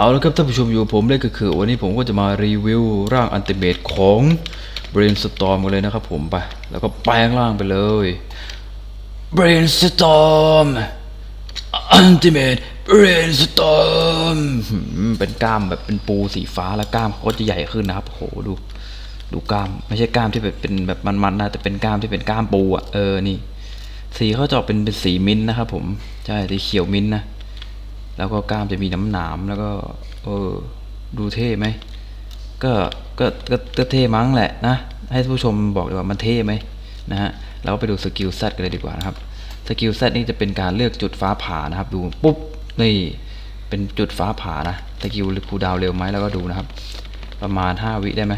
เอาละครับท่านผู้ชมอยู่ผมเลยก็คือวันนี้ผมก็จะมารีวิวร่างอันติเมตของ Brainstorm กันเลยนะครับผมไป แล้วก็แปลงร่างไปเลย Brainstorm Ultimate Brainstorm หืมเป็นกล้ามแบบเป็นปูสีฟ้าแล้วกล้ามเขาก็จะใหญ่ขึ้นนะครับโหดูดูกล้ามไม่ใช่กล้ามที่แบบเป็นแบบมันๆนะแต่เป็นกล้ามที่เป็นกล้ามปูอะเออนี่สีเขาจะออกเป็นเป็นสีมิ้นท์นะครับผมใช่สีเขียวมิ้นท์นะ แล้วก็กล้ามจะมีน้ำหนามแล้วก็เออดูเท่ไหมก็ก็ก็ก็เท่มั้งแหละนะ ให้ผู้ชมบอกดีกว่ามันเท่ไหมนะฮะเราไปดูสกิลเซตกันเลยดีกว่านะครับสกิลเซตนี่จะเป็นการเลือกจุดฟ้าผ่านะครับ ดูปุ๊บนี่เป็นจุดฟ้าผ่านะสกิลคูดาวเร็วไหมแล้วก็ดูนะครับ ประมาณ 5 วิได้ไหม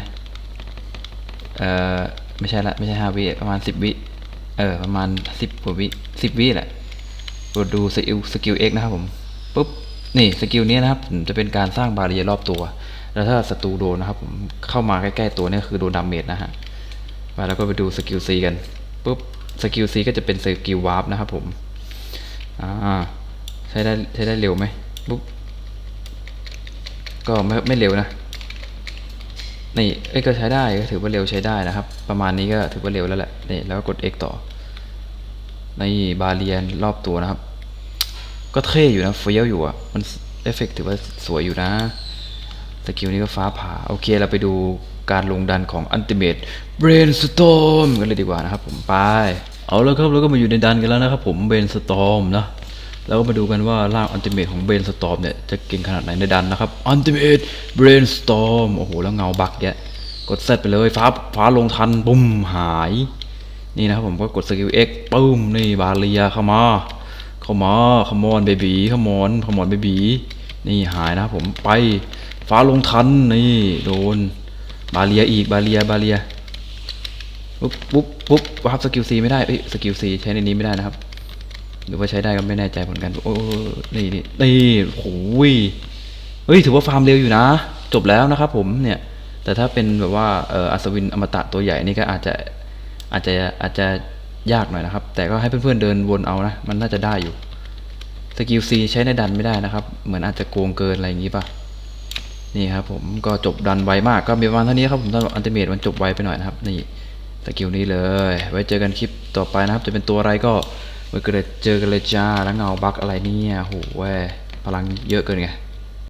เออไม่ใช่ละไม่ใช่5วิประมาณ 10 วิเออประมาณ 10กว่าวิ10วิแหละกดดูสกิลสกิล X นะครับผม ปุ๊บนี่สกิลนี้นะครับผมจะเป็นการสร้างบาเรียรอบตัว แล้วถ้าศัตรูโดนนะครับผมเข้ามาใกล้ๆตัวนี่คือโดนดาเมจนะฮะไปแล้วก็ไปดูสกิล C กันปุ๊บสกิล C ก็จะเป็นสกิลวาร์ปนะครับผมอ่าใช้ได้ใช้ได้เร็วไหมปุ๊บก็ไม่ไม่เร็วนะนี่เอ้ยก็ใช้ได้ก็ถือว่าเร็วใช้ได้นะครับ ประมาณนี้ก็ถือว่าเร็วแล้วแหละนี่แล้วก็กด X ต่อในบาเรียนรอบตัวนะครับ ก็เท่อยู่นะเฟี้ยวอยู่อะมันเอฟเฟกต์ถือว่าสวยอยู่นะสกิลนี้ก็ฟ้าผ่า โอเคเราไปดูการลงดันของ Ultimate Brainstorm กันเลยดีกว่านะครับผมไป เอาแล้วครับแล้วก็มาอยู่ในดันกันแล้วนะครับผม Brainstorm นะแล้วก็มาดูกันว่าร่าง Ultimate ของ Brainstorm เนี่ย จะเก่งขนาดไหนในดันนะครับ Ultimate Brainstorm โอ้โห แล้วเงาบักแยะกดเซตไปเลยฟ้าฟ้าลงทันปุ้มหาย นี่นะครับผมก็กดสกิล X ปึ้มนี่บาเรียเข้ามา ขามาขมอนเบบีขมอนขมอนเบบีนี่หายนะครับผมไปฟ้าลงทันนี่โดน บาเรียอีกบาเรียบาเรียปุ๊บปุ๊บปุ๊บวาร์ปสกิลซีไม่ได้เอ้ยสกิลซีใช้ในนี้ไม่ได้นะครับ หรือว่าใช้ได้ก็ไม่แน่ใจเหมือนกันโอ้นี่นี่นี่โอ้ยเฮ้ยถือว่าฟาร์มเร็วอยู่นะ จบแล้วนะครับผมเนี่ย แต่ถ้าเป็นแบบว่าเอออัศวินอมตะตัวใหญ่นี่ก็อาจจะอาจจะอาจจะ ยากหน่อยนะครับ แต่ก็ให้เพื่อนๆเดินวนเอานะ มันน่าจะได้อยู่ สกิลซีใช้ในดันไม่ได้นะครับ เหมือนอาจจะโกงเกินอะไรอย่างนี้ป่ะ นี่ครับผมก็จบดันไวมาก ก็มีประมาณเท่านี้ครับผมสำหรับอันติเมตมันจบไวไปหน่อยนะครับ นี่สกิลนี้เลย ไว้เจอกันคลิปต่อไปนะครับ จะเป็นตัวอะไรก็ไว้เจอกันเลยจ้า แล้วเงาบักอะไรเนี่ยโหแวพลังเยอะเกินไง